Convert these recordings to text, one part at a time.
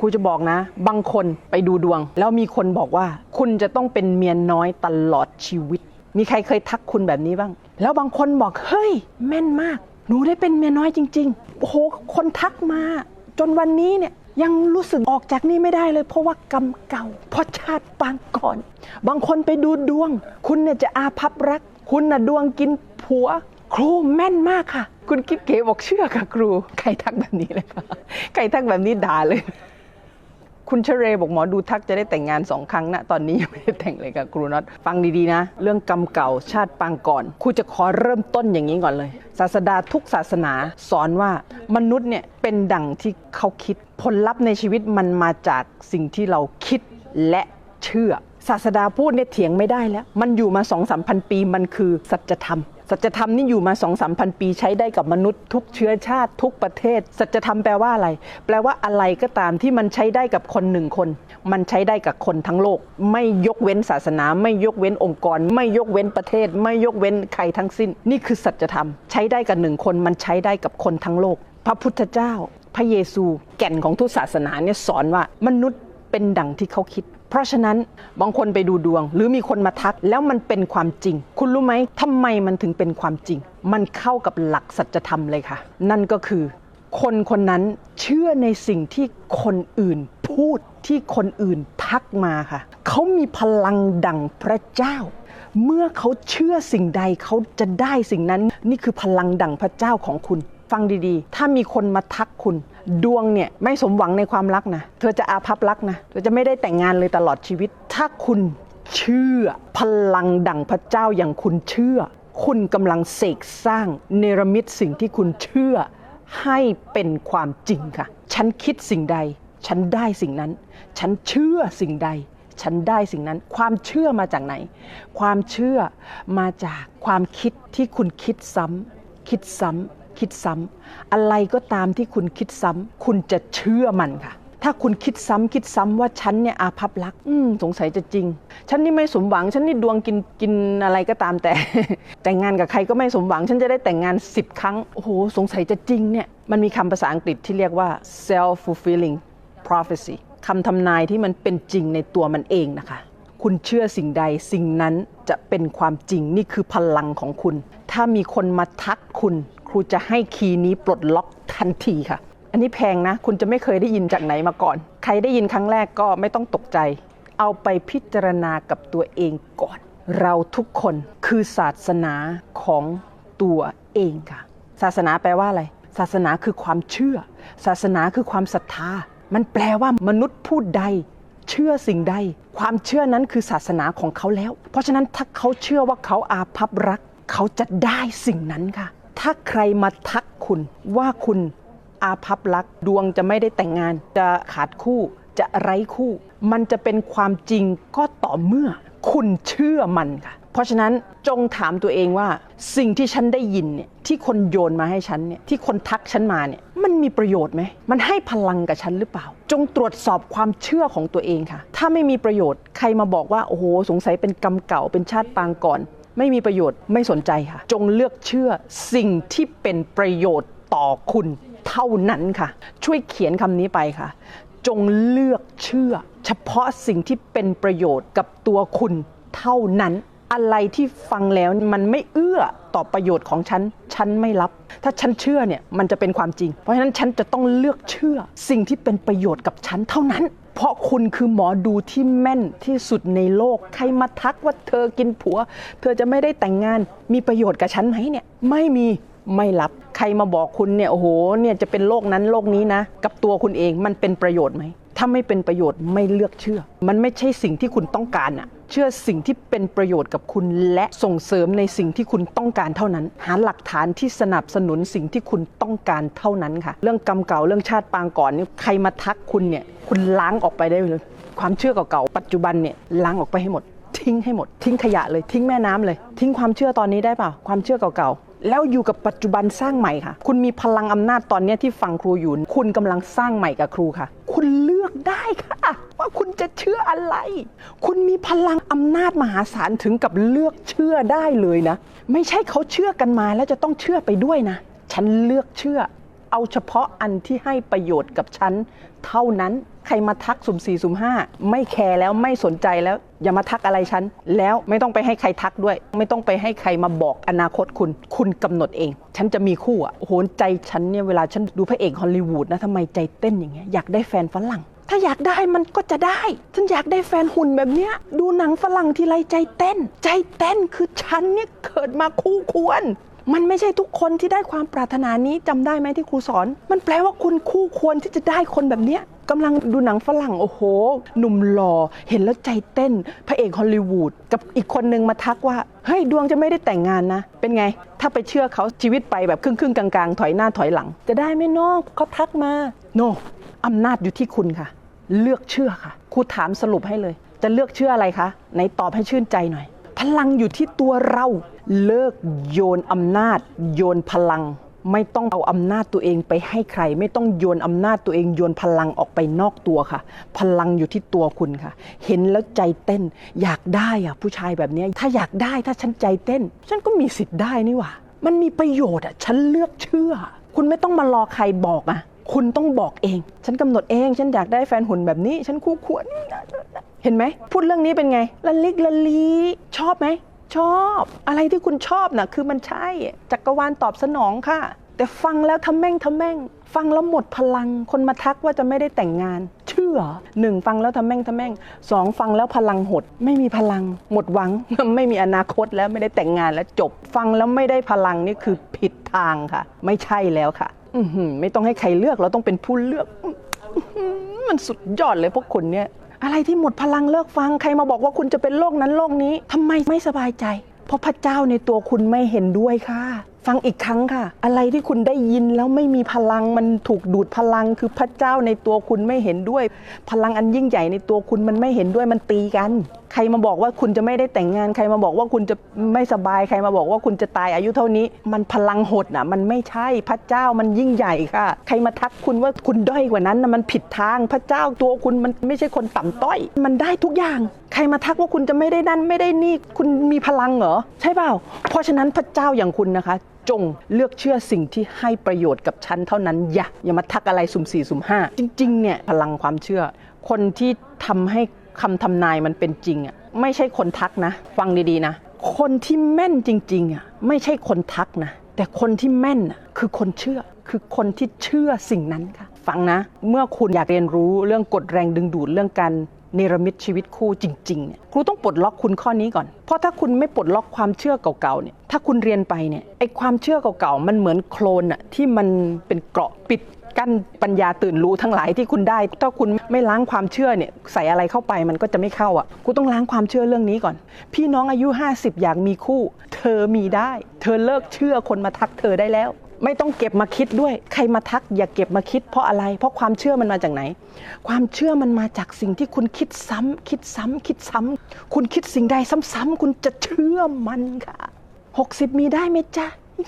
ครูจะบอกนะ บางคนไปดูดวง แล้วมีคนบอกว่า คุณจะต้องเป็นเมียน้อยตลอดชีวิต มีใครเคยทักคุณแบบนี้บ้าง แล้วบางคนบอกเฮ้ย แม่นมาก หนูได้เป็นเมียน้อยจริงๆโอ้โหคนทักมา จนวันนี้เนี่ยยังรู้สึกออกจากนี่ไม่ได้เลย เพราะว่ากรรมเก่าเพราะชาติปางก่อน บางคนไปดูดวง คุณเนี่ยจะอาภัพรัก คุณน่ะดวงกินผัว ครูแม่นมากค่ะ คุณกิ๊บเก๋บอกเชื่อค่ะครู ใครทักแบบนี้เลยคะใครทักแบบนี้ด่าเลย คุณเชเรบอกหมอดูทักจะได้แต่งงานสองครั้งนะ ตอนนี้ยังไม่ได้แต่งเลยค่ะครูน็อตฟังดีๆนะ เรื่องกรรมเก่าชาติปางก่อนครูจะขอเริ่มต้นอย่างนี้ก่อนเลย ศาสดาทุกศาสนาสอนว่ามนุษย์เนี่ยเป็นดั่งที่เขาคิด ผลลัพธ์ในชีวิตมันมาจากสิ่งที่เราคิดและเชื่อ ศาสดาพูดเนี่ยเถียงไม่ได้แล้ว มันอยู่มา2 3 0 0 0ปีมันคือสัจธรรม สัจธรรมนี่อยู่มา2 3 0 0 0ปีใช้ได้กับมนุษย์ทุกเชื้อชาติทุกประเทศ สัจธรรมแปลว่าอะไร แปลว่าอะไรก็ตามที่มันใช้ได้กับคนหนึ่งคน มันใช้ได้กับคนทั้งโลก ไม่ยกเว้นศาสนา ไม่ยกเว้นองค์กร ไม่ยกเว้นประเทศ ไม่ยกเว้นใครทั้งสิ้น นี่คือสัจธรรม ใช้ได้กับหนึ่งคน มันใช้ได้กับคนทั้งโลก พระพุทธเจ้า พระเยซู แก่นของทุกศาสนาเนี่ยสอนว่ามนุษย์เป็นดั่งที่เขาคิด เพราะฉะนั้นบางคนไปดูดวง หรือมีคนมาทักแล้วมันเป็นความจริง คุณรู้ไหมทำไมมันถึงเป็นความจริง มันเข้ากับหลักสัจธรรมเลยค่ะ นั่นก็คือ คนคนนั้นเชื่อในสิ่งที่คนอื่นพูดที่คนอื่นทักมาค่ะ เขามีพลังดั่งพระเจ้า เมื่อเขาเชื่อสิ่งใดเขาจะได้สิ่งนั้น นี่คือพลังดั่งพระเจ้าของคุณ ฟังดีๆ ถ้ามีคนมาทักคุณ ดวงเนี่ยไม่สมหวังในความรักนะ เธอจะอาภัพรักนะ เธอจะไม่ได้แต่งงานเลยตลอดชีวิต ถ้าคุณเชื่อ พลังดั่งพระเจ้าอย่างคุณเชื่อ คุณกำลังเสกสร้างเนรมิตสิ่งที่คุณเชื่อ ให้เป็นความจริงค่ะ ฉันคิดสิ่งใด ฉันได้สิ่งนั้น ฉันเชื่อสิ่งใดฉันได้สิ่งนั้น ความเชื่อมาจากไหน ความเชื่อมาจากความคิดที่คุณคิดซ้ำคิดซ้ำ คิดซ้ำอะไรก็ตามที่คุณคิดซ้ำคุณจะเชื่อมันค่ะ ถ้าคุณคิดซ้ำคิดซ้ำว่าฉันเนี่ยอาภัพรักอืมสงสัยจะจริง ฉันนี่ไม่สมหวัง ฉันนี่ดวงกินกินอะไรก็ตามแต่ แต่งงานกับใครก็ไม่สมหวัง ฉันจะได้แต่งงาน10ครั้งโอ้โหสงสัยจะจริงเนี่ยมันมีคำภาษาอังกฤษที่เรียกว่า self fulfilling prophecy คำทำนายที่มันเป็นจริงในตัวมันเองนะคะ คุณเชื่อสิ่งใดสิ่งนั้นจะเป็นความจริงนี่คือพลังของคุณ ถ้ามีคนมาทักคุณ รูจะให้คีย์นี้ปลดล็อกทันทีค่ะ อันนี้แพงนะ คุณจะไม่เคยได้ยินจากไหนมาก่อน ใครได้ยินครั้งแรกก็ไม่ต้องตกใจ เอาไปพิจารณากับตัวเองก่อน เราทุกคนคือศาสนาของตัวเองค่ะ ศาสนาแปลว่าอะไร ศาสนาคือความเชื่อ ศาสนาคือความศรัทธา มันแปลว่ามนุษย์ผู้ใดเชื่อสิ่งใด ความเชื่อนั้นคือศาสนาของเขาแล้ว เพราะฉะนั้นถ้าเขาเชื่อว่าเขาอาภัพรัก เขาจะได้สิ่งนั้นค่ะ ถ้าใครมาทักคุณว่าคุณอาภัพรักดวงจะไม่ได้แต่งงาน จะขาดคู่จะไร้คู่ มันจะเป็นความจริงก็ต่อเมื่อ คุณเชื่อมันค่ะ เพราะฉะนั้นจงถามตัวเองว่า สิ่งที่ฉันได้ยินเนี่ยที่คนโยนมาให้ฉันเนี่ยที่คนทักฉันมาเนี่ยมันมีประโยชน์ไหมมันให้พลังกับฉันหรือเปล่า จงตรวจสอบความเชื่อของตัวเองค่ะ ถ้าไม่มีประโยชน์ใครมาบอกว่าโอ้โหสงสัยเป็นกรรมเก่าเป็นชาติปางก่อน ไม่มีประโยชน์ไม่สนใจค่ะ จงเลือกเชื่อสิ่งที่เป็นประโยชน์ต่อคุณเท่านั้นค่ะ ช่วยเขียนคำนี้ไปค่ะ จงเลือกเชื่อ เฉพาะสิ่งที่เป็นประโยชน์กับตัวคุณเท่านั้น อะไรที่ฟังแล้วมันไม่เอื้อต่อประโยชน์ของฉัน ฉันไม่รับ ถ้าฉันเชื่อเนี่ยมันจะเป็นความจริง เพราะฉะนั้นฉันจะต้องเลือกเชื่อ สิ่งที่เป็นประโยชน์กับฉันเท่านั้น เพราะคุณคือหมอดูที่แม่นที่สุดในโลก ใครมาทักว่าเธอกินผัว เธอจะไม่ได้แต่งงาน มีประโยชน์กับฉันไหมเนี่ย ไม่มีไม่รับ ใครมาบอกคุณเนี่ยโอ้โหเนี่ยจะเป็นโรคนั้นโรคนี้นะ กับตัวคุณเองมันเป็นประโยชน์ไหมถ้าไม่เป็นประโยชน์ไม่เลือกเชื่อ มันไม่ใช่สิ่งที่คุณต้องการอะ เชื่อสิ่งที่เป็นประโยชน์กับคุณและส่งเสริมในสิ่งที่คุณต้องการเท่านั้น หาหลักฐานที่สนับสนุนสิ่งที่คุณต้องการเท่านั้นค่ะ เรื่องกรรมเก่าเรื่องชาติปางก่อนนี่ใครมาทักคุณเนี่ยคุณล้างออกไปได้เลย ความเชื่อเก่าๆปัจจุบันเนี่ยล้างออกไปให้หมด ทิ้งให้หมด ทิ้งขยะเลยทิ้งแม่น้ำเลย ทิ้งความเชื่อตอนนี้ได้เปล่าความเชื่อเก่าๆแล้วอยู่กับปัจจุบันสร้างใหม่ค่ะ คุณมีพลังอำนาจตอนนี้ที่ฟังครูอยู่ คุณกำลังสร้างใหม่กับครูค่ะ คุณเลือกได้ค่ะ ว่าคุณจะ อะไร คุณมีพลังอำนาจมหาศาลถึงกับเลือกเชื่อได้เลยนะ ไม่ใช่เขาเชื่อกันมาแล้วจะต้องเชื่อไปด้วยนะ ฉันเลือกเชื่อ เอาเฉพาะอันที่ให้ประโยชน์กับฉัน เท่านั้นใครมาทักสุ่มสี่สุ่มห้าไม่แคร์แล้วไม่สนใจแล้ว อย่ามาทักอะไรฉัน แล้วไม่ต้องไปให้ใครทักด้วย ไม่ต้องไปให้ใครมาบอกอนาคตคุณ คุณกำหนดเอง ฉันจะมีคู่อะโอ้โหใจฉันเนี่ยเวลาฉันดูพระเอกฮอลลีวูดนะทำไมใจเต้นอย่างเงี้ยอยากได้แฟนฝรั่ง ถ้าอยากได้มันก็จะได้ ฉันอยากได้แฟนหุ่นแบบเนี้ย ดูหนังฝรั่งทีไรใจเต้น ใจเต้นคือฉันเนี่ยเกิดมาคู่ควร มันไม่ใช่ทุกคนที่ได้ความปรารถนานี้จำได้ไหมที่ครูสอน มันแปลว่าคุณคู่ควรที่จะได้คนแบบเนี้ยกำลังดูหนังฝรั่งโอ้โห หนุ่มหล่อเห็นแล้วใจเต้น พระเอกฮอลลีวูดกับอีกคนนึงมาทักว่า เฮ้ย ดวงจะไม่ได้แต่งงานนะ เป็นไง ถ้าไปเชื่อเขาชีวิตไปแบบครึ่งๆกลางๆ ถอยหน้าถอยหลัง จะได้ไหมเนอกเขาทักมา โน อำนาจอยู่ที่คุณค่ะ เลือกเชื่อค่ะครูถามสรุปให้เลย จะเลือกเชื่ออะไรคะไหนตอบให้ชื่นใจหน่อย พลังอยู่ที่ตัวเราเลิกโยนอำนาจ โยนพลัง ไม่ต้องเอาอำนาจตัวเองไปให้ใคร ไม่ต้องโยนอำนาจตัวเองโยนพลังออกไปนอกตัวค่ะ พลังอยู่ที่ตัวคุณค่ะ เห็นแล้วใจเต้น อยากได้อะผู้ชายแบบนี้ถ้าอยากได้ถ้าฉันใจเต้น ฉันก็มีสิทธิ์ได้นี่หว่ามันมีประโยชน์อะฉันเลือกเชื่อ คุณไม่ต้องมารอใครบอกอะ คุณต้องบอกเอง ฉันกำหนดเอง ฉันอยากได้แฟนหุ่นแบบนี้ ฉันคู่ควร เห็นไหม พูดเรื่องนี้เป็นไง ละลิกละลีชอบไหม ชอบ อะไรที่คุณชอบน่ะ คือมันใช่ จักรวาลตอบสนองค่ะ แต่ฟังแล้วทำแม่งทำแม่ง ฟังแล้วหมดพลัง คนมาทักว่าจะไม่ได้แต่งงาน เชื่อหนึ่งฟังแล้วทำแม่งทำแม่งสองฟังแล้วพลังหด ไม่มีพลัง หมดหวัง ไม่มีอนาคตแล้วไม่ได้แต่งงานแล้วจบ ฟังแล้วไม่ได้พลังนี่คือผิดทางค่ะ ไม่ใช่แล้วค่ะ ไม่ต้องให้ใครเลือกเราต้องเป็นผู้เลือก มันสุดยอดเลยพวกคุณเนี่ยอะไรที่หมดพลังเลิกฟัง ใครมาบอกว่าคุณจะเป็นโรคนั้นโรคนี้ทำไมไม่สบายใจ เพราะพระเจ้าในตัวคุณไม่เห็นด้วยค่ะ ฟังอีกครั้งค่ะ อะไรที่คุณได้ยินแล้วไม่มีพลังมันถูกดูดพลังคือพระเจ้าในตัวคุณไม่เห็นด้วย พลังอันยิ่งใหญ่ในตัวคุณมันไม่เห็นด้วยมันตีกัน ใครมาบอกว่าคุณจะไม่ได้แต่งงาน ใครมาบอกว่าคุณจะไม่สบายใครมาบอกว่าคุณจะตายอายุเท่านี้ มันพลังหดน่ะ มันไม่ใช่พระเจ้ามันยิ่งใหญ่ค่ะ ใครมาทักคุณว่าคุณด้อยกว่านั้นน่ะมันผิดทางพระเจ้าตัวคุณมันไม่ใช่คนต่ำต้อย มันได้ทุกอย่าง ใครมาทักว่าคุณจะไม่ได้นั่นไม่ได้นี่คุณมีพลังเหรอใช่เปล่าเพราะฉะนั้นพระเจ้าอย่างคุณนะคะ จงเลือกเชื่อสิ่งที่ให้ประโยชน์กับฉันเท่านั้น อย่าอย่ามาทักอะไรสุ่มสี่สุ่มห้าจริงๆเนี่ยพลังความเชื่อ คนที่ทำให้คำทำนายมันเป็นจริงอะไม่ใช่คนทักนะ ฟังดีๆนะ คนที่แม่นจริงๆอะไม่ใช่คนทักนะ แต่คนที่แม่นอะคือคนเชื่อคือคนที่เชื่อสิ่งนั้นค่ะ ฟังนะ เมื่อคุณอยากเรียนรู้เรื่องกฎแรงดึงดูดเรื่องการ เนรมิตชีวิตคู่จริงๆเนี่ยครูต้องปลดล็อกคุณข้อนี้ก่อน เพราะถ้าคุณไม่ปลดล็อกความเชื่อเก่าๆเนี่ยถ้าคุณเรียนไปเนี่ยไอความเชื่อเก่าๆมันเหมือนโคลนอะที่มันเป็นเกราะปิดกั้นปัญญาตื่นรู้ทั้งหลายที่คุณได้ ถ้าคุณไม่ล้างความเชื่อเนี่ยใส่อะไรเข้าไปมันก็จะไม่เข้าอะกูต้องล้างความเชื่อเรื่องนี้ก่อน พี่น้องอายุ 50 อยากมีคู่ เธอมีได้ เธอเลิกเชื่อคนมาทักเธอได้แล้ว ไม่ต้องเก็บมาคิดด้วย ใครมาทักอย่าเก็บมาคิดเพราะอะไร เพราะความเชื่อมันมาจากไหน ความเชื่อมันมาจากสิ่งที่คุณคิดซ้ำคิดซ้ำคิดซ้ำคุณคิดสิ่งใดซ้ำๆคุณจะเชื่อมันค่ะ 60 มีได้ไหมจ๊ะ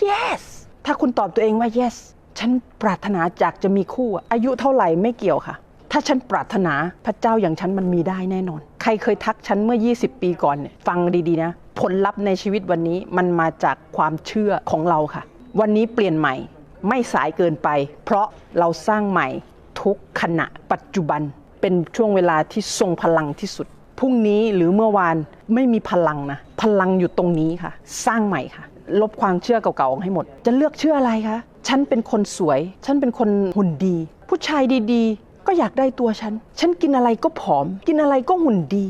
yes ถ้าคุณตอบตัวเองว่า yes ฉันปรารถนาจากจะมีคู่อะอายุเท่าไหร่ไม่เกี่ยวค่ะ ถ้าฉันปรารถนาพระเจ้าอย่างฉันมันมีได้แน่นอน ใครเคยทักฉันเมื่อ 20 ปีก่อนเนี่ยฟังดีๆนะ ผลลัพธ์ในชีวิตวันนี้มันมาจากความเชื่อของเราค่ะ วันนี้เปลี่ยนใหม่ไม่สายเกินไป เพราะเราสร้างใหม่ทุกขณะปัจจุบันเป็นช่วงเวลาที่ทรงพลังที่สุดพรุ่งนี้หรือเมื่อวานไม่มีพลังนะ พลังอยู่ตรงนี้ค่ะ สร้างใหม่ค่ะ ลบความเชื่อเก่าๆให้หมด จะเลือกเชื่ออะไรคะฉันเป็นคนสวย ฉันเป็นคนหุ่นดี ผู้ชายดีๆ ก็อยากได้ตัวฉัน ฉันกินอะไรก็ผอม กินอะไรก็หุ่นดี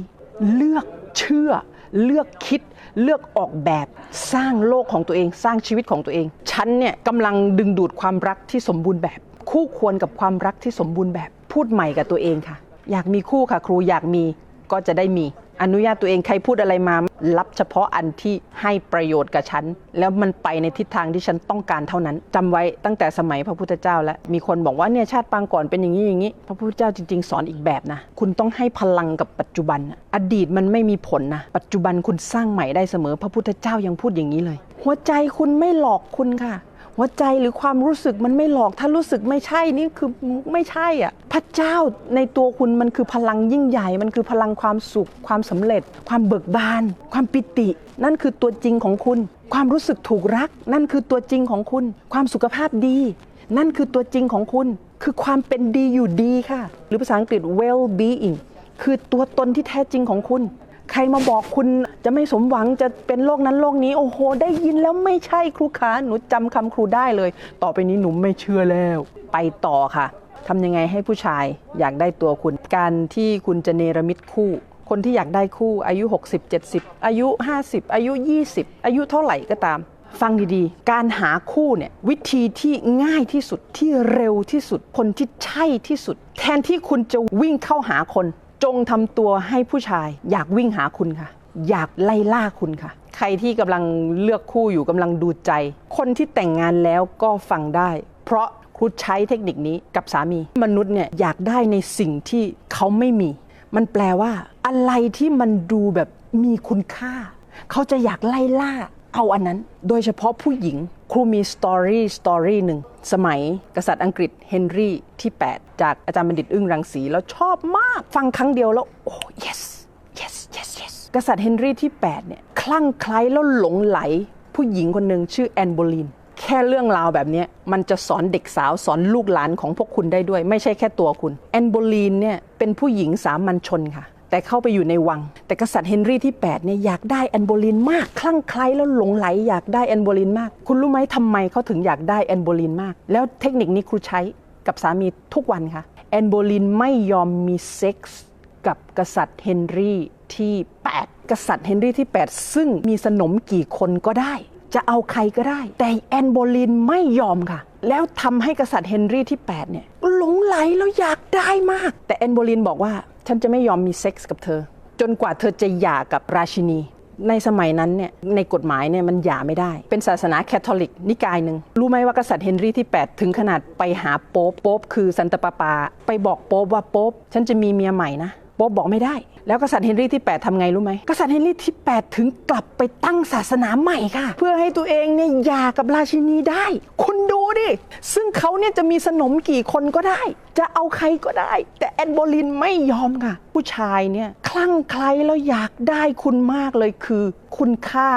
เลือกเชื่อ เลือกคิด เลือกออกแบบสร้างโลกของตัวเอง สร้างชีวิตของตัวเอง ฉันเนี่ยกำลังดึงดูดความรักที่สมบูรณ์แบบ คู่ควรกับความรักที่สมบูรณ์แบบ พูดใหม่กับตัวเองค่ะ อยากมีคู่ค่ะ ครูอยากมีก็จะได้มี อนุญาตตัวเองใครพูดอะไรมา รับเฉพาะอันที่ให้ประโยชน์กับฉัน แล้วมันไปในทิศทางที่ฉันต้องการเท่านั้นจำไว้ตั้งแต่สมัยพระพุทธเจ้าแล้ว มีคนบอกว่าเนี่ยชาติปางก่อนเป็นอย่างนี้อย่างนี้ พระพุทธเจ้าจริง ๆ สอนอีกแบบนะ คุณต้องให้พลังกับปัจจุบัน อดีตมันไม่มีผลนะ ปัจจุบันคุณสร้างใหม่ได้เสมอ พระพุทธเจ้ายังพูดอย่างนี้เลย หัวใจคุณไม่หลอกคุณค่ะ หัวใจหรือความรู้สึกมันไม่หลอก ถ้ารู้สึกไม่ใช่นี่คือไม่ใช่อะพระเจ้าในตัวคุณมันคือพลังยิ่งใหญ่ มันคือพลังความสุข ความสำเร็จ ความเบิกบาน ความปิติ นั่นคือตัวจริงของคุณ ความรู้สึกถูกรัก นั่นคือตัวจริงของคุณ ความสุขภาพดี นั่นคือตัวจริงของคุณ คือความเป็นดีอยู่ดีค่ะ หรือภาษาอังกฤษ well being คือตัวตนที่แท้จริงของคุณ ใครมาบอกคุณจะไม่สมหวังจะเป็นโรคนั้นโรคนี้ โอ้โห ได้ยินแล้วไม่ใช่ครูขาหนูจำคำครูได้เลย ต่อไปนี้หนูไม่เชื่อแล้ว ไปต่อค่ะทำยังไงให้ผู้ชายอยากได้ตัวคุณ การที่คุณจะเนรมิตคู่ คนที่อยากได้คู่อายุ 60 70 อายุ 50 อายุ 20 อายุเท่าไหร่ก็ตาม ฟังดีๆ การหาคู่เนี่ยวิธีที่ง่ายที่สุดที่เร็วที่สุดคนที่ใช่ที่สุด แทนที่คุณจะวิ่งเข้าหาคน จงทำตัวให้ผู้ชาย อยากวิ่งหาคุณค่ะ อยากไล่ล่าคุณค่ะ ใครที่กำลังเลือกคู่อยู่กำลังดูใจ คนที่แต่งงานแล้วก็ฟังได้ เพราะครูใช้เทคนิคนี้กับสามี มนุษย์เนี่ยอยากได้ในสิ่งที่เขาไม่มี มันแปลว่า อะไรที่มันดูแบบมีคุณค่า เขาจะอยากไล่ล่า เอาอันนั้น โดยเฉพาะผู้หญิง ครูมีสตอรี่สตอรี่หนึ่งสมัยกษัตริย์อังกฤษเฮนรี่ที่ 8 จากอาจารย์บัณฑิตอึ้งรังสีแล้วชอบมากฟังครั้งเดียวแล้ว โอ้ yes yes yes yes กษัตริย์เฮนรี่ที่ 8 เนี่ย คลั่งไคล้แล้วหลงไหล ผู้หญิงคนหนึ่งชื่อแอนโบลีนแค่เรื่องราวแบบนี้มันจะสอนเด็กสาวสอนลูกหลานของพวกคุณได้ด้วย ไม่ใช่แค่ตัวคุณแอนโบลีนเนี่ยเป็นผู้หญิงสามัญชนค่ะ แต่เข้าไปอยู่ในวัง แต่กษัตริย์เฮนรี่ที่8เนี่ยอยากได้แอนโบลีนมาก คลั่งไคล้แล้วหลงไหลอยากได้แอนโบลีนมาก คุณรู้ไหมทำไมเขาถึงอยากได้แอนโบลีนมาก แล้วเทคนิคนี้ครูใช้กับสามีทุกวันค่ะแอนโบลีนไม่ยอมมีเซ็กส์กับกษัตริย์เฮนรี่ที่ 8 กษัตริย์เฮนรี่ที่ 8 ซึ่งมีสนมกี่คนก็ได้ จะเอาใครก็ได้ แต่แอนโบลีนไม่ยอมค่ะ แล้วทำให้กษัตริย์เฮนรี่ที่ 8 เนี่ยหลงไหลแล้วอยากได้มาก แต่แอนโบลีนบอกว่า ฉันจะไม่ยอมมีเซ็กส์กับเธอ จนกว่าเธอจะหย่ากับราชินี ในสมัยนั้นเนี่ยในกฎหมายเนี่ยมันหย่าไม่ได้ เป็นศาสนาแคทอลิกนิกายหนึ่งรู้ไหมว่ากษัตริย์เฮนรี่ที่ 8 ถึงขนาดไปหาโป๊ปโป๊ปคือซันตาปาปา ไปบอกโป๊ปว่าโป๊ปฉันจะมีเมียใหม่นะ โป๊ปบอกไม่ได้ แล้วกษัตริย์เฮนรี่ที่ 8ทำไงรู้ไหมกษัตริย์เฮนรี่ที่ 8 ถึงกลับไปตั้งศาสนาใหม่ค่ะ เพื่อให้ตัวเองเนี่ยหย่ากับราชินีได้ คุณดูดิ ซึ่งเขาเนี่ยจะมีสนมกี่คนก็ได้ จะเอาใครก็ได้ แต่แอนโบลินไม่ยอมค่ะ ผู้ชายเนี่ยคลั่งไคล้แล้วอยากได้คุณมากเลยคือ คุณค่า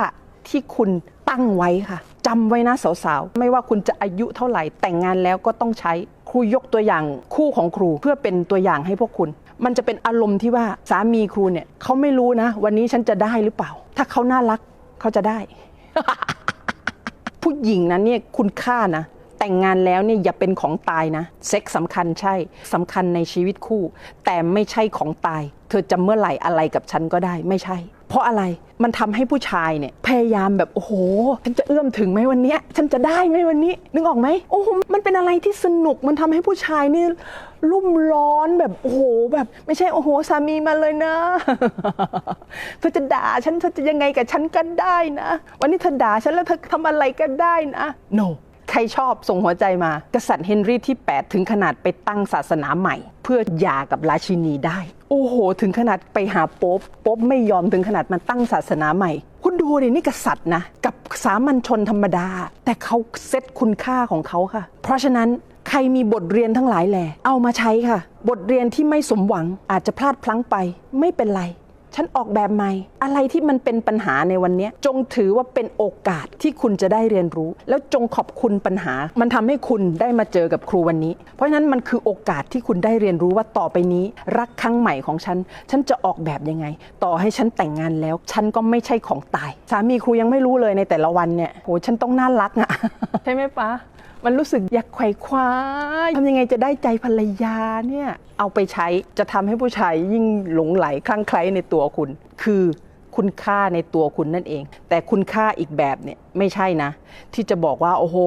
ที่คุณตั้งไว้ค่ะจำไว้นะสาวๆ ไม่ว่าคุณจะอายุเท่าไหร่แต่งงานแล้วก็ต้องใช้ครูยกตัวอย่างคู่ของครูเพื่อเป็นตัวอย่างให้พวกคุณ มันจะเป็นอารมณ์ที่ว่าสามีครูเนี่ยเขาไม่รู้นะ วันนี้ฉันจะได้หรือเปล่า ถ้าเขาน่ารักเขาจะได้ ผู้หญิงนั้นเนี่ยคุณค่านะ แต่งงานแล้วเนี่ยอย่าเป็นของตายนะ เซ็กสำคัญใช่สำคัญในชีวิตคู่ แต่ไม่ใช่ของตาย เธอจะเมื่อไหร่อะไรกับฉันก็ได้ไม่ใช่ เพราะอะไรมันทำให้ผู้ชายเนี่ยพยายามแบบโอ้โหฉันจะเอื้อมถึงไหมวันเนี้ยฉันจะได้ไหมวันนี้ นึกออกไหมโอ้โหมันเป็นอะไรที่สนุกมันทำให้ผู้ชายนี่รุ่มร้อนแบบโอ้โหแบบ ไม่ใช่โอ้โหสามีมาเลยนะเธอจะด่าฉันเธอจะยังไงกับฉันก็ได้นะ วันนี้เธอด่าฉันแล้วเธอทำอะไรก็ได้นะ no ใครชอบส่งหัวใจมา กษัตริย์เฮนรี่ที่ 8 ถึงขนาดไปตั้งศาสนาใหม่ เพื่อหย่ากับราชินีได้ โอ้โห ถึงขนาดไปหาโป๊ปโป๊ปไม่ยอมถึงขนาดมาตั้งศาสนาใหม่ คุณดูดินี่กษัตริย์นะกับสามัญชนธรรมดา แต่เขาเซตคุณค่าของเขาค่ะ เพราะฉะนั้นใครมีบทเรียนทั้งหลายแหล่เอามาใช้ค่ะ บทเรียนที่ไม่สมหวังอาจจะพลาดพลั้งไปไม่เป็นไร ฉันออกแบบใหม่ อะไรที่มันเป็นปัญหาในวันนี้จงถือว่าเป็นโอกาสที่คุณจะได้เรียนรู้ แล้วจงขอบคุณปัญหา มันทำให้คุณได้มาเจอกับครูวันนี้ เพราะฉะนั้นมันคือโอกาสที่คุณได้เรียนรู้ว่าต่อไปนี้ รักครั้งใหม่ของฉัน ฉันจะออกแบบยังไง ต่อให้ฉันแต่งงานแล้ว ฉันก็ไม่ใช่ของตาย สามีครูยังไม่รู้เลยในแต่ละวันเนี่ยโหฉันต้องน่ารักอะใช่ไหมปะ มันรู้สึกอยากไขว่คว้าทำยังไงจะได้ใจภรรยาเนี่ยเอาไปใช้จะทำให้ผู้ชายยิ่งหลงไหลคลั่งไคล้ในตัวคุณ คือคุณค่าในตัวคุณนั่นเอง แต่คุณค่าอีกแบบเนี่ย ไม่ใช่นะ ที่จะบอกว่า โอ้โห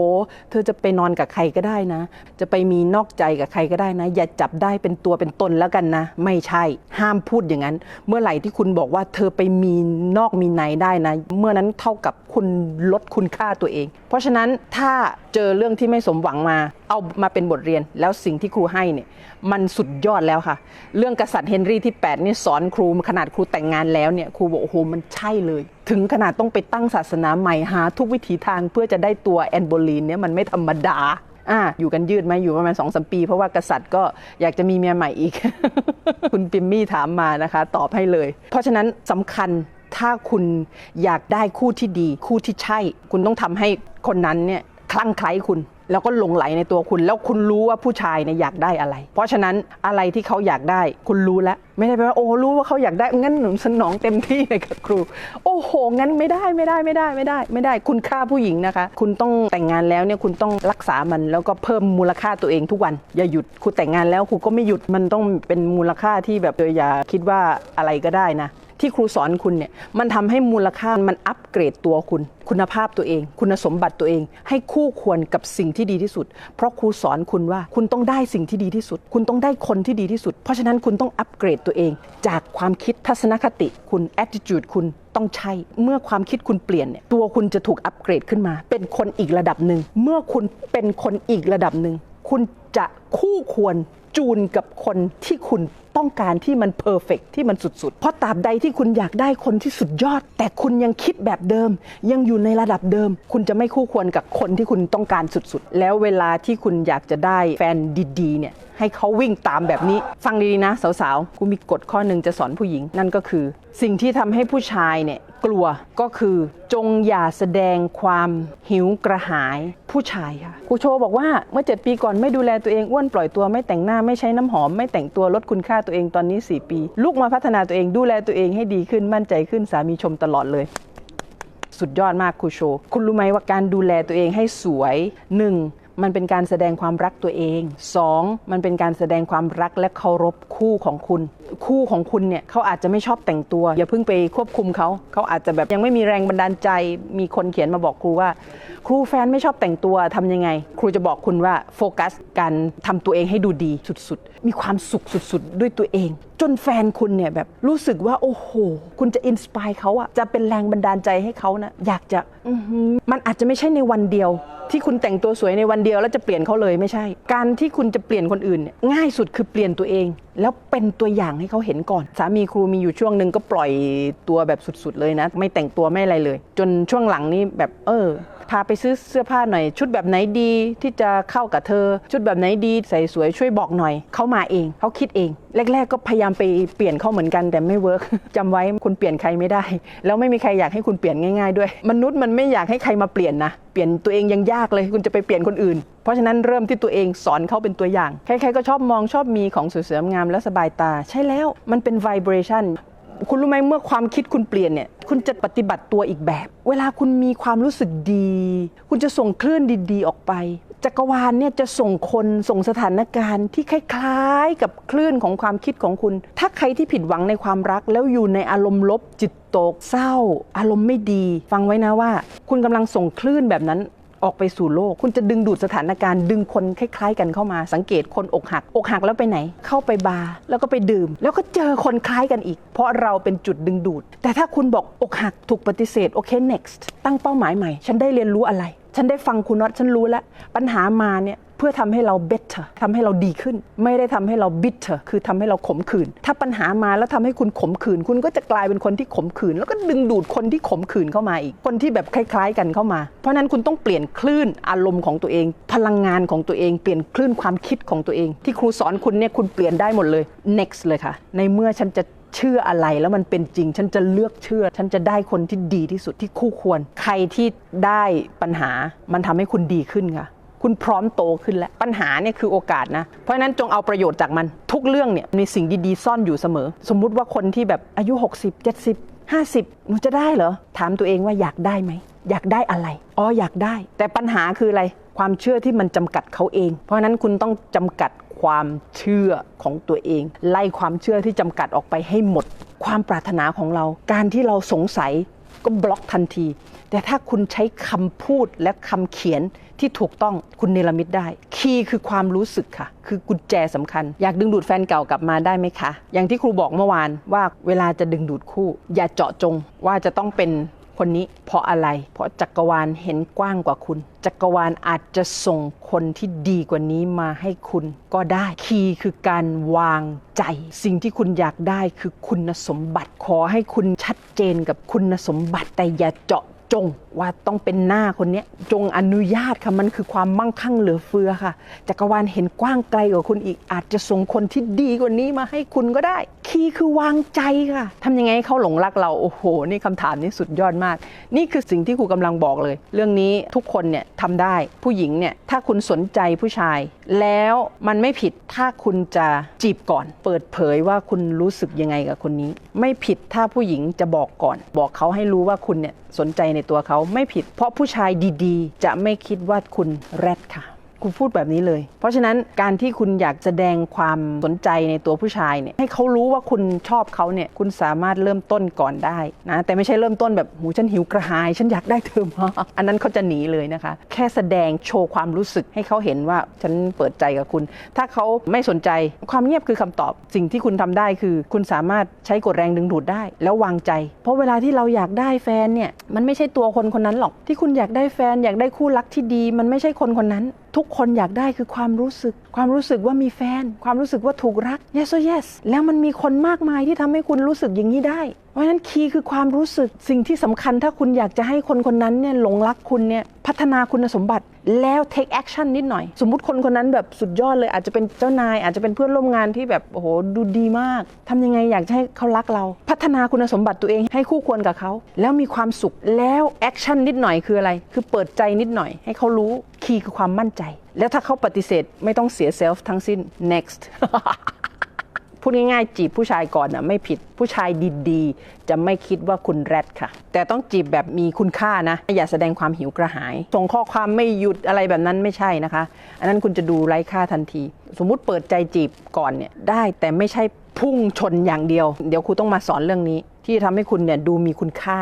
เธอจะไปนอนกับใครก็ได้นะ จะไปมีนอกใจกับใครก็ได้นะ อย่าจับได้เป็นตัวเป็นตนแล้วกันนะ ไม่ใช่ห้ามพูดอย่างนั้น เมื่อไหร่ที่คุณบอกว่า เธอไปมีนอกมีในได้นะ เมื่อนั้นเท่ากับคุณลดคุณค่าตัวเอง เพราะฉะนั้นถ้าเจอเรื่องที่ไม่สมหวังมา เอามาเป็นบทเรียนแล้วสิ่งที่ครูให้เนี่ยมันสุดยอดแล้วค่ะ เรื่องกษัตริย์เฮนรี่ที่ 8 นี่สอนครูขนาดครูแต่งงานแล้วเนี่ยครูบอกโอ้โหมันใช่เลยถึงขนาดต้องไปตั้งศาสนาใหม่หาทุกวิถีทางเพื่อจะได้ตัวแอนโบลีนเนี่ยมันไม่ธรรมดาอ่าอยู่กันยืดไหมอยู่ประมาณสองสมปี เพราะว่ากษัตริย์ก็อยากจะมีเมียใหม่อีก คุณปิมมี่ถามมานะคะ ตอบให้เลย เพราะฉะนั้นสำคัญถ้าคุณอยากได้คู่ที่ดี คู่ที่ใช่ คุณต้องทำให้คนนั้นเนี่ยคลั่งไคล้คุณ แล้วก็หลงไหลในตัวคุณ แล้วคุณรู้ว่าผู้ชายเนี่ยอยากได้อะไร เพราะฉะนั้นอะไรที่เขาอยากได้ คุณรู้แล้ว ไม่ได้แปลว่าโอ้รู้ว่าเขาอยากได้งั้นหนูสนองเต็มที่เลยค่ะครู โอ้โหงั้นไม่ได้ไม่ได้ไม่ได้ไม่ได้ ไม่ได้ คุณค่าผู้หญิงนะคะ คุณต้องแต่งงานแล้วเนี่ยคุณต้องรักษามันแล้วก็เพิ่มมูลค่าตัวเองทุกวันอย่าหยุดคุณแต่งงานแล้วคุณก็ไม่หยุดมันต้องเป็นมูลค่าที่แบบเอออย่าคิดว่าอะไรก็ได้นะ ที่ครูสอนคุณเนี่ยมันทำให้มูลค่ามันอัปเกรดตัวคุณ คุณภาพตัวเอง คุณสมบัติตัวเอง ให้คู่ควรกับสิ่งที่ดีที่สุด เพราะครูสอนคุณว่าคุณต้องได้สิ่งที่ดีที่สุด คุณต้องได้คนที่ดีที่สุด เพราะฉะนั้นคุณต้องอัปเกรดตัวเอง จากความคิดทัศนคติคุณ attitude คุณต้องใช่ เมื่อความคิดคุณเปลี่ยนเนี่ยตัวคุณจะถูกอัปเกรดขึ้นมา เป็นคนอีกระดับหนึ่งเมื่อคุณเป็นคนอีกระดับหนึ่งคุณจะคู่ควรจูนกับคนที่คุณ ต้องการที่มันเพอร์เฟกที่มันสุดๆ เพราะตราบใดที่คุณอยากได้คนที่สุดยอด แต่คุณยังคิดแบบเดิม ยังอยู่ในระดับเดิม คุณจะไม่คู่ควรกับคนที่คุณต้องการสุดๆ แล้วเวลาที่คุณอยากจะได้แฟนดีๆเนี่ยให้เขาวิ่งตามแบบนี้ ฟังดีๆนะสาวๆ กูมีกฎข้อหนึ่งจะสอนผู้หญิง นั่นก็คือ สิ่งที่ทำให้ผู้ชายเนี่ยกลัวก็คือจงอย่าแสดงความหิวกระหายผู้ชายค่ะครูโชว์บอกว่าเมื่อ 7 ปีก่อนไม่ดูแลตัวเองอ้วนปล่อยตัวไม่แต่งหน้าไม่ใช้น้ำหอม ไม่แต่งตัวลดคุณค่าตัวเองตอนนี้ 4 ปี ลูกมาพัฒนาตัวเองดูแลตัวเองให้ดีขึ้นมั่นใจขึ้นสามีชมตลอดเลย สุดยอดมากครูโชว์คุณรู้ไหมว่าการดูแลตัวเองให้สวย 1. มันเป็นการแสดงความรักตัวเอง 2. มันเป็นการแสดงความรักและเคารพคู่ของคุณ คู่ของคุณเนี่ยเขาอาจจะไม่ชอบแต่งตัว อย่าเพิ่งไปควบคุมเขาเขาอาจจะแบบยังไม่มีแรงบันดาลใจ มีคนเขียนมาบอกครูว่า ครูแฟนไม่ชอบแต่งตัวทำยังไง ครูจะบอกคุณว่าโฟกัสการทำตัวเองให้ดูดีสุดๆ มีความสุขสุดๆ ด้วยตัวเอง จนแฟนคุณเนี่ยแบบรู้สึกว่าโอ้โห คุณจะอินสปายเขาอะจะเป็นแรงบันดาลใจให้เขานะอยากจะอื้อหือมันอาจจะไม่ใช่ในวันเดียว ที่คุณแต่งตัวสวยในวันเดียวแล้วจะเปลี่ยนเขาเลยไม่ใช่ การที่คุณจะเปลี่ยนคนอื่นเนี่ยง่ายสุดคือเปลี่ยนตัวเอง แล้วเป็นตัวอย่างให้เขาเห็นก่อน สามีครูมีอยู่ช่วงหนึ่งก็ปล่อยตัวแบบสุดๆเลยนะ ไม่แต่งตัวไม่อะไรเลย จนช่วงหลังนี้แบบเออ พาไปซื้อเสื้อผ้าหน่อย ชุดแบบไหนดีที่จะเข้ากับเธอ ชุดแบบไหนดีใส่สวยช่วยบอกหน่อย เขามาเองเขาคิดเอง แรก ๆ ก็พยายามไปเปลี่ยนเขาเหมือนกันแต่ไม่เวิร์กจำไว้คุณเปลี่ยนใครไม่ได้ แล้วไม่มีใครอยากให้คุณเปลี่ยนง่าย ๆ ด้วย มนุษย์มันไม่อยากให้ใครมาเปลี่ยนนะเปลี่ยนตัวเองยังยากเลยคุณจะไปเปลี่ยนคนอื่น เพราะฉะนั้นเริ่มที่ตัวเองสอนเขาเป็นตัวอย่าง ใครๆก็ชอบมองชอบมีของสวยๆงามและสบายตา ใช่แล้วมันเป็น vibration คุณรู้ไหมเมื่อความคิดคุณเปลี่ยนเนี่ย คุณจะปฏิบัติตัวอีกแบบ เวลาคุณมีความรู้สึกดี คุณจะส่งคลื่นดีๆ ออกไป จักรวาลเนี่ยจะส่งคนส่งสถานการณ์ที่คล้ายๆ กับคลื่นของความคิดของคุณ ถ้าใครที่ผิดหวังในความรัก แล้วอยู่ในอารมณ์ลบจิตตกเศร้า อารมณ์ไม่ดี ฟังไว้นะว่า คุณกำลังส่งคลื่นแบบนั้น ออกไปสู่โลก คุณจะดึงดูดสถานการณ์ดึงคนคล้ายๆ กันเข้ามาสังเกตคนอกหัก อกหักแล้วไปไหน เข้าไปบาร์แล้วก็ไปดื่ม แล้วก็เจอคนคล้ายกันอีก เพราะเราเป็นจุดดึงดูด แต่ถ้าคุณบอกอกหักถูกปฏิเสธโอเค next ตั้งเป้าหมายใหม่ ฉันได้เรียนรู้อะไร ฉันได้ฟังคุณน็อตฉันรู้แล้วปัญหามาเนี่ย พื่อทำให้เรา better ทำให้เราดีขึ้น ไม่ได้ทำให้เรา bitter คือทำให้เราขมขื่นถ้าปัญหามาแล้วทำให้คุณขมขื่นคุณก็จะกลายเป็นคนที่ขมขื่นแล้วก็ดึงดูดคนที่ขมขื่นเข้ามาอีก คนที่แบบคล้าย ๆ กันเข้ามา เพราะนั้นคุณต้องเปลี่ยนคลื่นอารมณ์ของตัวเอง พลังงานของตัวเอง เปลี่ยนคลื่นความคิดของตัวเอง ที่ครูสอนคุณเนี่ยคุณเปลี่ยนได้หมดเลย next เลยค่ะ ในเมื่อฉันจะเชื่ออะไรแล้วมันเป็นจริง ฉันจะเลือกเชื่อ ฉันจะได้คนที่ดีที่สุดที่คู่ควร ใครที่ได้ปัญหามันทำให้คุณดีขึ้นค่ะ คุณพร้อมโตขึ้นแล้ว ปัญหาเนี่ยคือโอกาสนะ เพราะฉะนั้นจงเอาประโยชน์จากมัน ทุกเรื่องเนี่ยมีสิ่งดีๆ ซ่อนอยู่เสมอ สมมุติว่าคนที่แบบอายุ 60 70 50หนูจะได้เหรอ ถามตัวเองว่าอยากได้ไหม อยากได้อะไร อ๋ออยากได้ แต่ปัญหาคืออะไร ความเชื่อที่มันจำกัดเขาเอง เพราะฉะนั้นคุณต้องจำกัดความเชื่อของตัวเอง ไล่ความเชื่อที่จำกัดออกไปให้หมด ความปรารถนาของเรา การที่เราสงสัยก็บล็อกทันที แต่ถ้าคุณใช้คำพูดและคำเขียนที่ถูกต้องคุณเนรมิตได้ คีย์คือความรู้สึกค่ะ คือกุญแจสำคัญ อยากดึงดูดแฟนเก่ากลับมาได้ไหมคะ อย่างที่ครูบอกเมื่อวานว่าเวลาจะดึงดูดคู่ อย่าเจาะจงว่าจะต้องเป็นคนนี้เพราะอะไร เพราะจักรวาลเห็นกว้างกว่าคุณ จักรวาลอาจจะส่งคนที่ดีกว่านี้มาให้คุณก็ได้ คีย์คือการวางใจ สิ่งที่คุณอยากได้คือคุณสมบัติ ขอให้คุณชัดเจนกับคุณสมบัติ แต่อย่าเจาะ จง ว่าต้องเป็นหน้าคนนี้จงอนุญาตค่ะมันคือความมั่งคั่งเหลือเฟือค่ะจักรวาลเห็นกว้างไกลกว่าคุณอีก อาจจะส่งคนที่ดีกว่านี้มาให้คุณก็ได้ คีย์คือวางใจค่ะทำยังไงให้เขาหลงรักเราโอ้โห นี่คำถามนี้สุดยอดมาก นี่คือสิ่งที่ครูกำลังบอกเลย เรื่องนี้ทุกคนเนี่ยทำได้ผู้หญิงเนี่ยถ้าคุณสนใจผู้ชาย แล้วมันไม่ผิดถ้าคุณจะจีบก่อน เปิดเผยว่าคุณรู้สึกยังไงกับคนนี้ ไม่ผิดถ้าผู้หญิงจะบอกก่อน บอกเขาให้รู้ว่าคุณเนี่ยสนใจในตัวเขาไม่ผิด เพราะผู้ชายดีๆ จะไม่คิดว่าคุณแรดค่ะ ครูพูดแบบนี้เลย เพราะฉะนั้นการที่คุณอยากแสดงความสนใจในตัวผู้ชายเนี่ยให้เขารู้ว่าคุณชอบเขาเนี่ยคุณสามารถเริ่มต้นก่อนได้นะแต่ไม่ใช่เริ่มต้นแบบหูฉันหิวกระหาย ฉันอยากได้เธอมาอันนั้นเขาจะหนีเลยนะคะ แค่แสดงโชว์ความรู้สึกให้เขาเห็นว่าฉันเปิดใจกับคุณ ถ้าเขาไม่สนใจความเงียบคือคำตอบสิ่งที่คุณทำได้คือ คุณสามารถใช้กฎแรงดึงดูดได้ แล้ววางใจ เพราะเวลาที่เราอยากได้แฟนเนี่ยมันไม่ใช่ตัวคนคนนั้นหรอกที่คุณอยากได้แฟนอยากได้คู่รักที่ดี มันไม่ใช่คนคนนั้น ทุกคนอยากได้คือความรู้สึกความรู้สึกว่ามีแฟน ความรู้สึกว่าถูกรัก yes or yes แล้วมันมีคนมากมายที่ทำให้คุณรู้สึกอย่างนี้ได้ เพราะฉะนั้นคีย์คือความรู้สึกสิ่งที่สำคัญถ้าคุณอยากจะให้คนคนนั้นเนี่ยหลงรักคุณเนี่ยพัฒนาคุณสมบัติแล้ว take action นิดหน่อย สมมุติคนคนนั้นแบบสุดยอดเลย อาจจะเป็นเจ้านาย อาจจะเป็นเพื่อนร่วมงานที่แบบโอ้โหดูดีมากทำยังไงอยากจะให้เขารักเรา พัฒนาคุณสมบัติตัวเองให้คู่ควรกับเขา แล้วมีความสุขแล้ว action นิดหน่อยคืออะไร คือเปิดใจนิดหน่อย ให้เขารู้คีย์คือความมั่นใจ แล้วถ้าเขาปฏิเสธไม่ต้องเสียเซลฟ์ทั้งสิ้น next พูดง่ายๆ จีบผู้ชายก่อนนะไม่ผิดผู้ชายดีๆ จะไม่คิดว่าคุณแรดค่ะ แต่ต้องจีบแบบมีคุณค่านะ อย่าแสดงความหิวกระหาย ส่งข้อความไม่หยุดอะไรแบบนั้นไม่ใช่นะคะ อันนั้นคุณจะดูไร้ค่าทันที สมมุติเปิดใจจีบก่อนเนี่ยได้แต่ไม่ใช่พุ่งชนอย่างเดียว เดี๋ยวครูต้องมาสอนเรื่องนี้ ที่ทำให้คุณเนี่ยดูมีคุณค่า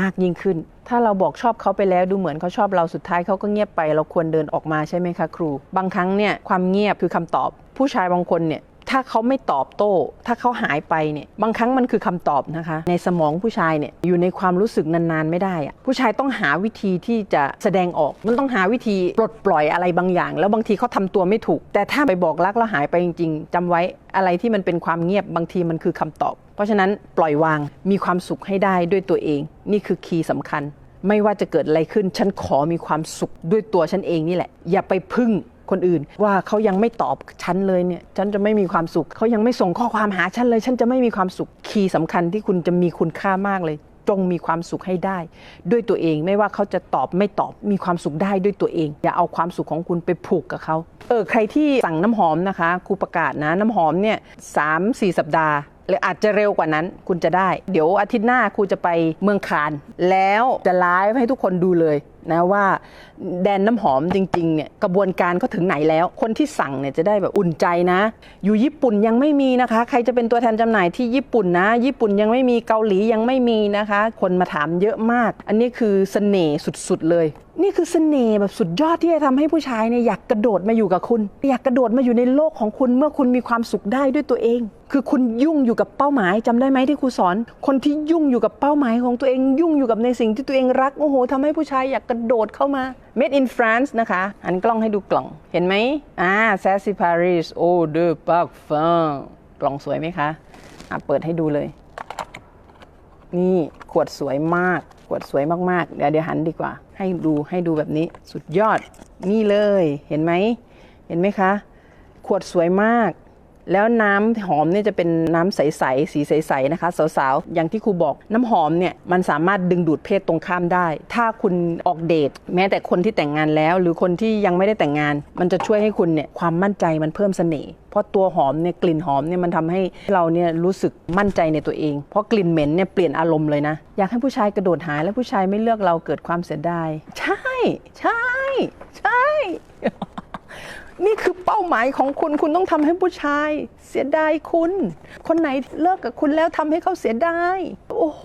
มากยิ่งขึ้น ถ้าเราบอกชอบเขาไปแล้วดูเหมือนเขาชอบเราสุดท้ายเขาก็เงียบไป เราควรเดินออกมาใช่ไหมคะครู บางครั้งเนี่ยความเงียบคือคำตอบ ผู้ชายบางคนเนี่ย ถ้าเขาไม่ตอบโต้ ถ้าเขาหายไปเนี่ยบางครั้งมันคือคำตอบนะคะ ในสมองผู้ชายเนี่ยอยู่ในความรู้สึกนานๆไม่ได้อะผู้ชายต้องหาวิธีที่จะแสดงออก มันต้องหาวิธีปลดปล่อยอะไรบางอย่าง แล้วบางทีเขาทำตัวไม่ถูก แต่ถ้าไปบอกรักแล้วหายไปจริง ๆจำไว้อะไรที่มันเป็นความเงียบบางทีมันคือคำตอบ เพราะฉะนั้นปล่อยวางมีความสุขให้ได้ด้วยตัวเอง นี่คือคีย์สำคัญ ไม่ว่าจะเกิดอะไรขึ้น ฉันขอมีความสุขด้วยตัวฉันเองนี่แหละ อย่าไปพึ่ง คนอื่น ว่าเขายังไม่ตอบฉันเลยเนี่ยฉันจะไม่มีความสุขเขายังไม่ส่งข้อความหาฉันเลย ฉันจะไม่มีความสุขคีย์สำคัญที่คุณจะมีคุณค่ามากเลย จงมีความสุขให้ได้ ด้วยตัวเองไม่ว่าเขาจะตอบไม่ตอบมีความสุขได้ด้วยตัวเอง อย่าเอาความสุขของคุณไปผูกกับเขาเออใครที่สั่งน้ำหอมนะคะครูประกาศนะน้ำหอมเนี่ยสามสี่สัปดาห์หรืออาจจะเร็วกว่านั้นคุณจะได้ เดี๋ยวอาทิตย์หน้าครูจะไปเมืองคาน แล้วจะไลฟ์ให้ทุกคนดูเลย นะว่าแดนน้ำหอมจริงๆเนี่ยกระบวนการเขาถึงไหนแล้ว คนที่สั่งเนี่ยจะได้แบบอุ่นใจนะ อยู่ญี่ปุ่นยังไม่มีนะคะ ใครจะเป็นตัวแทนจำหน่ายที่ญี่ปุ่นนะ ญี่ปุ่นยังไม่มีเกาหลียังไม่มีนะคะ คนมาถามเยอะมาก อันนี้คือเสน่ห์สุดๆเลย นี่คือเสน่ห์แบบสุดยอดที่จะทำให้ผู้ชายเนี่ยอยากกระโดดมาอยู่กับคุณ อยากกระโดดมาอยู่ในโลกของคุณเมื่อคุณมีความสุขได้ด้วยตัวเอง คือคุณยุ่งอยู่กับเป้าหมายจำได้ไหมที่ครูสอน คนที่ยุ่งอยู่กับเป้าหมายของตัวเอง ยุ่งอยู่กับในสิ่งที่ตัวเองรักโอ้โหทำให้ผู้ชายอยากกระโดดเข้ามา Made in France นะคะหันกล้องให้ดูกล่อง เห็นไหมอ่า Sassy Paris Eau de Parfum กล่องสวยไหมคะอะเปิดให้ดูเลย นี่ขวดสวยมาก ขวดสวยมากๆ เดี๋ยวเดี๋ยวหันดีกว่า ให้ดูให้ดูแบบนี้สุดยอด นี่เลย เห็นไหม เห็นไหมคะ ขวดสวยมาก แล้วน้ำหอมเนี่ยจะเป็นน้ำใสๆสีใสๆนะคะสาวๆอย่างที่ครูบอกน้ำหอมเนี่ยมันสามารถดึงดูดเพศตรงข้ามได้ ถ้าคุณออกเดทแม้แต่คนที่แต่งงานแล้ว หรือคนที่ยังไม่ได้แต่งงาน มันจะช่วยให้คุณเนี่ยความมั่นใจมันเพิ่มเสน่ห์เพราะตัวหอมเนี่ยกลิ่นหอมเนี่ยมันทำให้เราเนี่ยรู้สึกมั่นใจในตัวเอง เพราะกลิ่นเหม็นเนี่ยเปลี่ยนอารมณ์เลยนะอยากให้ผู้ชายกระโดดหายแล้วผู้ชายไม่เลือกเราเกิดความเสียดายใช่ ใช่ ใช่ นี่คือเป้าหมายของคุณคุณต้องทำให้ผู้ชาย เสียดายคุณ คนไหนเลิกกับคุณแล้วทำให้เขาเสียดาย โอ้โห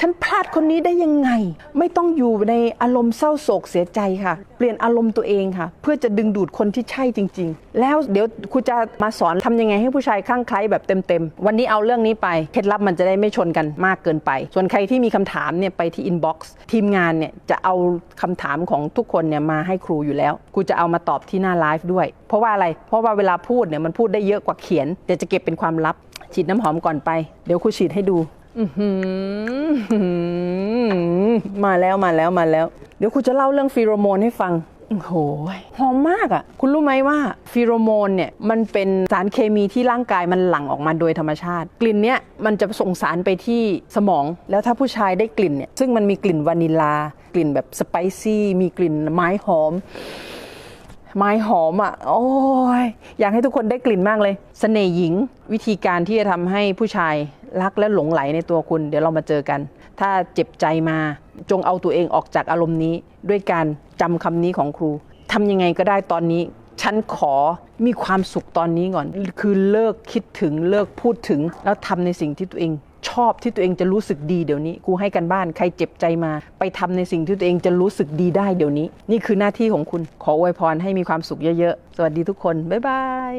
ฉันพลาดคนนี้ได้ยังไง ไม่ต้องอยู่ในอารมณ์เศร้าโศกเสียใจค่ะ เปลี่ยนอารมณ์ตัวเองค่ะ เพื่อจะดึงดูดคนที่ใช่จริง ๆ แล้วเดี๋ยวครูจะมาสอนทำยังไงให้ผู้ชายคลั่งไคล้แบบเต็มๆ วันนี้เอาเรื่องนี้ไป เคล็ดลับมันจะได้ไม่ชนกันมากเกินไป ส่วนใครที่มีคำถามเนี่ยไปที่อินบ็อกซ์ทีมงานเนี่ยจะเอาคำถามของทุกคนเนี่ยมาให้ครูอยู่แล้วครูจะเอามาตอบที่หน้าไลฟ์ด้วย เพราะว่าอะไร เพราะว่าเวลาพูดเนี่ยมันพูดได้เยอะกว่าเขียนเดี๋ยวจะเก็บเป็นความลับฉีดน้ำหอมก่อนไป เดี๋ยวครูฉีดให้ดู มาแล้วมาแล้วมาแล้ว เดี๋ยวคุณจะเล่าเรื่องฟีโรโมนให้ฟังโอ้โหหอมมากอะ่ะ คุณรู้ไหมว่าฟีโรโมนเนี่ยมันเป็นสารเคมีที่ร่างกายมันหลั่งออกมาโดยธรรมชาติ กลิ่นเนี้ยมันจะส่งสารไปที่สมอง แล้วถ้าผู้ชายได้กลิ่นเนี่ยซึ่งมันมีกลิ่นวานิลา กลิ่นแบบสไปซี่ มีกลิ่นไม้หอม ไม้หอมอะ โอ้ยอยากให้ทุกคนได้กลิ่นมากเลยเสน่ห์หญิง วิธีการที่จะทำให้ผู้ชาย รักและหลงไหลในตัวคุณ เดี๋ยวเรามาเจอกัน ถ้าเจ็บใจมาจงเอาตัวเองออกจากอารมณ์นี้ ด้วยการจำคำนี้ของครูทำยังไงก็ได้ตอนนี้ ฉันขอมีความสุขตอนนี้ก่อน คือเลิกคิดถึงเลิกพูดถึง แล้วทำในสิ่งที่ตัวเองชอบที่ตัวเองจะรู้สึกดีเดี๋ยวนี้กูให้กันบ้านใครเจ็บใจมา ไปทำในสิ่งที่ตัวเองจะรู้สึกดีได้เดี๋ยวนี้ นี่คือหน้าที่ของคุณขออวยพรให้มีความสุขเยอะๆ สวัสดีทุกคน บ๊ายบาย